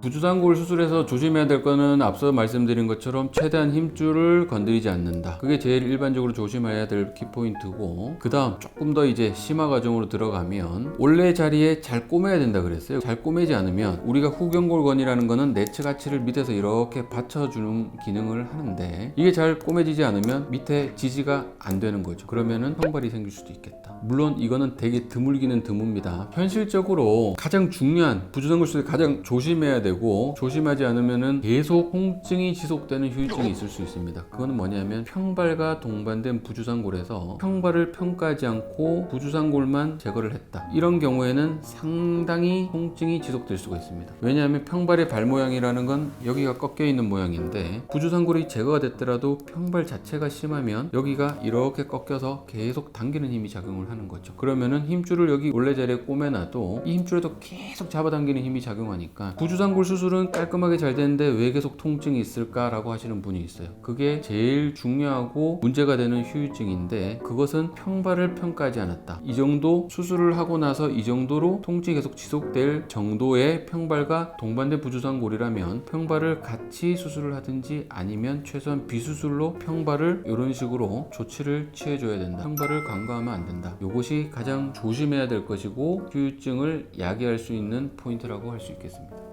부주상골 수술에서 조심해야 될 거는 앞서 말씀드린 것처럼 최대한 힘줄을 건드리지 않는다. 그게 제일 일반적으로 조심해야 될 키포인트고 그 다음 조금 더 이제 심화 과정으로 들어가면 원래 자리에 잘 꼬매야 된다 그랬어요. 잘 꼬매지 않으면 우리가 후경골건이라는 거는 내체 가치를 밑에서 이렇게 받쳐주는 기능을 하는데 이게 잘 꼬매지지 않으면 밑에 지지가 안 되는 거죠. 그러면은 형발이 생길 수도 있겠다. 물론 이거는 되게 드물기는 드뭅니다. 현실적으로 가장 중요한 부주상골 수술에 가장 조심해야 되고 조심하지 않으면은 계속 통증이 지속되는 후유증이 있을 수 있습니다. 그거는 뭐냐면 평발과 동반된 부주상골에서 평발을 평가하지 않고 부주상골만 제거를 했다. 이런 경우에는 상당히 통증이 지속될 수가 있습니다. 왜냐하면 평발의 발 모양이라는 건 여기가 꺾여 있는 모양인데 부주상골이 제거가 됐더라도 평발 자체가 심하면 여기가 이렇게 꺾여서 계속 당기는 힘이 작용을 하는 거죠. 그러면은 힘줄을 여기 원래 자리에 꼬매놔도 이 힘줄에도 계속 잡아당기는 힘이 작용하니까 부주상골 수술은 깔끔하게 잘 되는데 왜 계속 통증이 있을까라고 하시는 분이 있어요. 그게 제일 중요하고 문제가 되는 후유증인데 그것은 평발을 평가하지 않았다. 이 정도 수술을 하고 나서 이 정도로 통증이 계속 지속될 정도의 평발과 동반된 부주상골이라면 평발을 같이 수술을 하든지 아니면 최소한 비수술로 평발을 이런 식으로 조치를 취해줘야 된다. 평발을 간과하면 안 된다. 이것이 가장 조심해야 될 것이고 후유증을 야기할 수 있는 포인트라고 할 수 있겠습니다.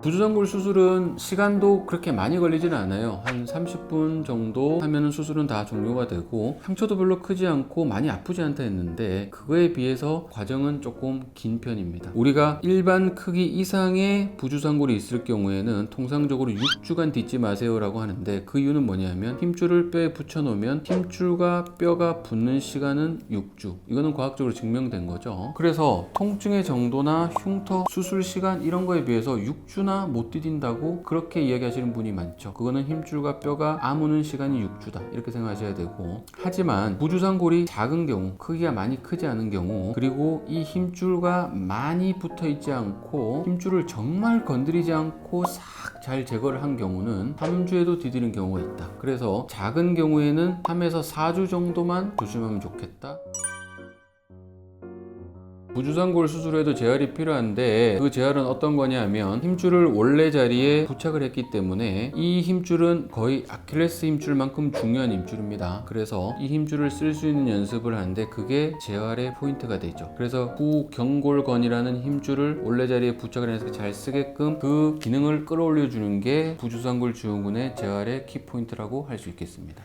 부주상골 수술은 시간도 그렇게 많이 걸리지는 않아요. 한 30분 정도 하면은 수술은 다 종료가 되고 상처도 별로 크지 않고 많이 아프지 않다 했는데 그거에 비해서 과정은 조금 긴 편입니다. 우리가 일반 크기 이상의 부주상골이 있을 경우에는 통상적으로 6주간 딛지 마세요라고 하는데 그 이유는 뭐냐면 힘줄을 뼈에 붙여 놓으면 힘줄과 뼈가 붙는 시간은 6주. 이거는 과학적으로 증명된 거죠. 그래서 통증의 정도나 흉터 수술 시간 이런 거에 비해서 6주나 못 디딘다고 그렇게 이야기하시는 분이 많죠. 그거는 힘줄과 뼈가 아무는 시간이 6주다. 이렇게 생각하셔야 되고. 하지만 부주상골이 작은 경우, 크기가 많이 크지 않은 경우, 그리고 이 힘줄과 많이 붙어 있지 않고 힘줄을 정말 건드리지 않고 싹 잘 제거를 한 경우는 3주에도 디디는 경우가 있다. 그래서 작은 경우에는 3에서 4주 정도만 조심하면 좋겠다. 부주상골 수술에도 재활이 필요한데 그 재활은 어떤 거냐면 힘줄을 원래 자리에 부착을 했기 때문에 이 힘줄은 거의 아킬레스 힘줄만큼 중요한 힘줄입니다. 그래서 이 힘줄을 쓸 수 있는 연습을 하는데 그게 재활의 포인트가 되죠. 그래서 후경골건이라는 힘줄을 원래 자리에 부착을 해서 잘 쓰게끔 그 기능을 끌어올려 주는 게 부주상골 증후군의 재활의 키 포인트라고 할 수 있겠습니다.